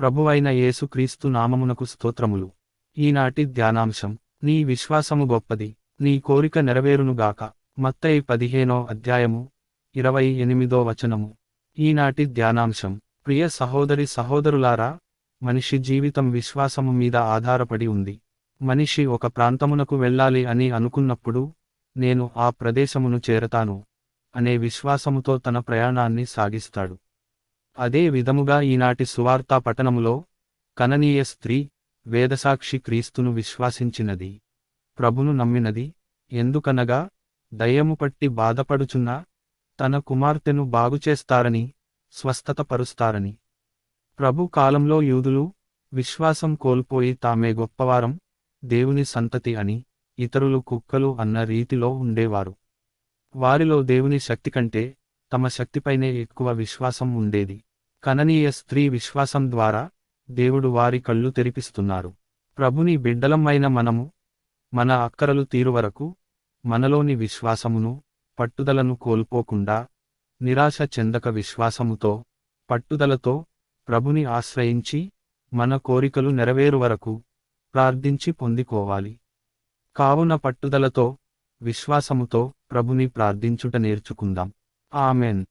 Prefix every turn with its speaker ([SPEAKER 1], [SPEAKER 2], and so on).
[SPEAKER 1] ప్రభువైన యేసుక్రీస్తు నామమునకు స్తోత్రములు. ఈనాటి ధ్యానాంశం నీ విశ్వాసము గొప్పది నీ కోరిక నెరవేరునుగాక మత్తయి పదిహేనో అధ్యాయము ఇరవై ఎనిమిదో వచనము. ఈనాటి ధ్యానాంశం ప్రియ సహోదరి సహోదరులారా మనిషి జీవితం విశ్వాసము మీద ఆధారపడి ఉంది. మనిషి ఒక ప్రాంతమునకు వెళ్ళాలి అని అనుకున్నప్పుడు నేను ఆ ప్రదేశమును చేరతాను అనే విశ్వాసముతో తన ప్రయాణాన్ని సాగిస్తాడు. అదే విధముగా ఈనాటి సువార్తా పట్టణములో కననీయ స్త్రీ వేదసాక్షి క్రీస్తును విశ్వాసించినది. ప్రభును నమ్మినది. ఎందుకనగా దయ్యము పట్టి బాధపడుచున్న తన కుమార్తెను బాగుచేస్తారని స్వస్థత పరుస్తారని ప్రభు కాలంలో యూదులు విశ్వాసం కోల్పోయి తామే గొప్పవారం దేవుని సంతతి అని ఇతరులు కుక్కలు అన్న రీతిలో ఉండేవారు. వారిలో దేవుని శక్తి కంటే తమ శక్తిపైనే ఎక్కువ విశ్వాసం ఉండేది. కననీయ స్త్రీ విశ్వాసం ద్వారా దేవుడు వారి కళ్ళు తెరిపిస్తున్నారు. ప్రభుని బిడ్డలమైన మనము మన అక్కరలు తీరు వరకు మనలోని విశ్వాసమును పట్టుదలను కోల్పోకుండా నిరాశ చెందక విశ్వాసముతో పట్టుదలతో ప్రభుని ఆశ్రయించి మన కోరికలు నెరవేరు వరకు ప్రార్థించి పొందికోవాలి. కావున పట్టుదలతో విశ్వాసముతో ప్రభుని ప్రార్థించుట నేర్చుకుందాం. ఆమెన్.